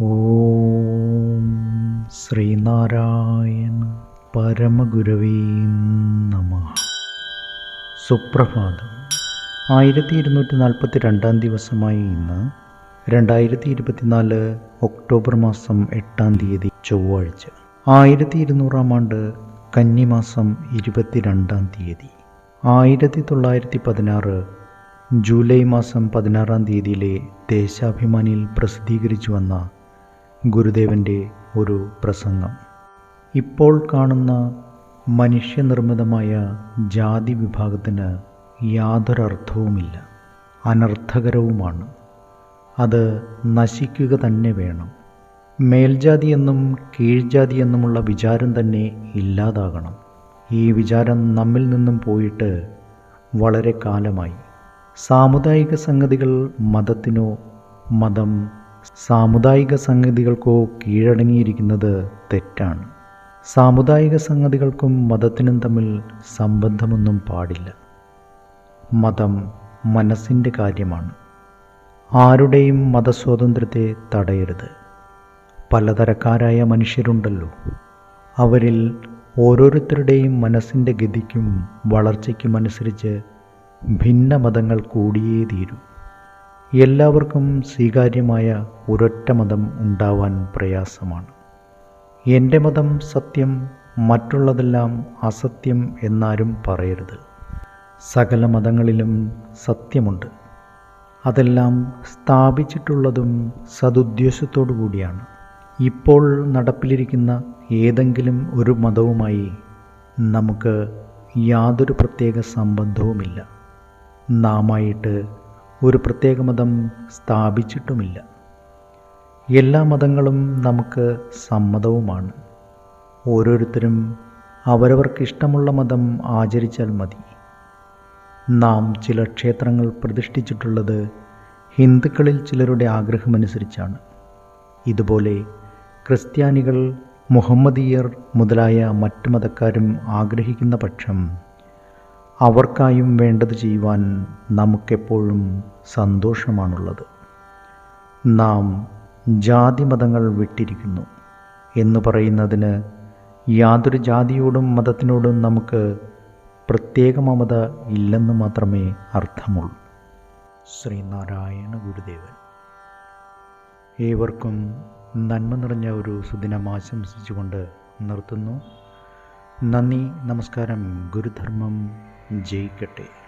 ഓം ശ്രീനാരായണ പരമഗുരവീ നമ. സുപ്രഭാതം. ആയിരത്തി ഇരുന്നൂറ്റി നാൽപ്പത്തി രണ്ടാം ദിവസമായി ഇന്ന് രണ്ടായിരത്തി ഇരുപത്തിനാല് ഒക്ടോബർ മാസം എട്ടാം തീയതി ചൊവ്വാഴ്ച. ആയിരത്തി ഇരുന്നൂറാം ആണ്ട് കന്നിമാസം ഇരുപത്തിരണ്ടാം തീയതി. ആയിരത്തി തൊള്ളായിരത്തി പതിനാറ് ജൂലൈ മാസം പതിനാറാം തീയതിയിലെ ദേശാഭിമാനിയിൽ പ്രസിദ്ധീകരിച്ചു വന്ന ഗുരുദേവന്റെ ഒരു പ്രസംഗം. ഇപ്പോൾ കാണുന്ന മനുഷ്യനിർമ്മിതമായ ജാതി വിഭാഗത്തിന് യാതൊരർത്ഥവുമില്ല അനർത്ഥകരവുമാണ്. അത് നശിക്കുക തന്നെ വേണം. മേൽജാതി എന്നും കീഴ്ജാതി എന്നുമുള്ള വിചാരം തന്നെ ഇല്ലാതാകണം. ഈ വിചാരം നമ്മിൽ നിന്നും പോയിട്ട് വളരെ കാലമായി. സാമുദായിക സംഗതികൾ മതത്തിനോ മതം സാമുദായിക സംഗതികൾക്കോ കീഴടങ്ങിയിരിക്കുന്നത് തെറ്റാണ്. സാമുദായിക സംഗതികൾക്കും മതത്തിനും തമ്മിൽ സംബന്ധമൊന്നും പാടില്ല. മതം മനസ്സിന്റെ കാര്യമാണ്. ആരുടെയും മതസ്വാതന്ത്ര്യത്തെ തടയരുത്. പലതരക്കാരായ മനുഷ്യരുണ്ടല്ലോ. അവരിൽ ഓരോരുത്തരുടെയും മനസ്സിന്റെ ഗതിക്കും വളർച്ചയ്ക്കും അനുസരിച്ച് ഭിന്ന മതങ്ങൾ കൂടിയേ തീരൂ എല്ലാവർക്കും സ്വീകാര്യമായ ഒരൊറ്റ മതം ഉണ്ടാവാൻ പ്രയാസമാണ്. എന്റെ മതം സത്യം മറ്റുള്ളതെല്ലാം അസത്യം എന്നാരും പറയരുത്. സകല മതങ്ങളിലും സത്യമുണ്ട്. അതെല്ലാം സ്ഥാപിച്ചിട്ടുള്ളതും സതുദ്ദേശത്തോടു കൂടിയാണ്. ഇപ്പോൾ നടപ്പിലിരിക്കുന്ന ഏതെങ്കിലും ഒരു മതവുമായി നമുക്ക് യാതൊരു പ്രത്യേക സംബന്ധവുമില്ല. നാമായിട്ട് ഒരു പ്രത്യേക മതം സ്ഥാപിച്ചിട്ടുമില്ല. എല്ലാ മതങ്ങളും നമുക്ക് സമ്മതവുമാണ്. ഓരോരുത്തരും അവരവർക്കിഷ്ടമുള്ള മതം ആചരിച്ചാൽ മതി. നാം ചില ക്ഷേത്രങ്ങൾ പ്രതിഷ്ഠിച്ചിട്ടുള്ളത് ഹിന്ദുക്കളിൽ ചിലരുടെ ആഗ്രഹമനുസരിച്ചാണ്. ഇതുപോലെ ക്രിസ്ത്യാനികൾ മുഹമ്മദീയർ മുതലായ മറ്റു മതക്കാരും ആഗ്രഹിക്കുന്ന പക്ഷം അവർക്കായും വേണ്ടത് ചെയ്യുവാൻ നമുക്കെപ്പോഴും സന്തോഷമാണുള്ളത്. നാം ജാതി മതങ്ങൾ വിട്ടിരിക്കുന്നു എന്ന് പറയുന്നതിന് യാതൊരു ജാതിയോടും മതത്തിനോടും നമുക്ക് പ്രത്യേക മമത ഇല്ലെന്ന് മാത്രമേ അർത്ഥമുള്ളൂ. ശ്രീനാരായണ ഗുരുദേവൻ. ഏവർക്കും നന്മ നിറഞ്ഞ ഒരു സുദിനം ആശംസിച്ചുകൊണ്ട് നിർത്തുന്നു. നന്ദി നമസ്കാരം ഗുരുധർമ്മം. जय कटे।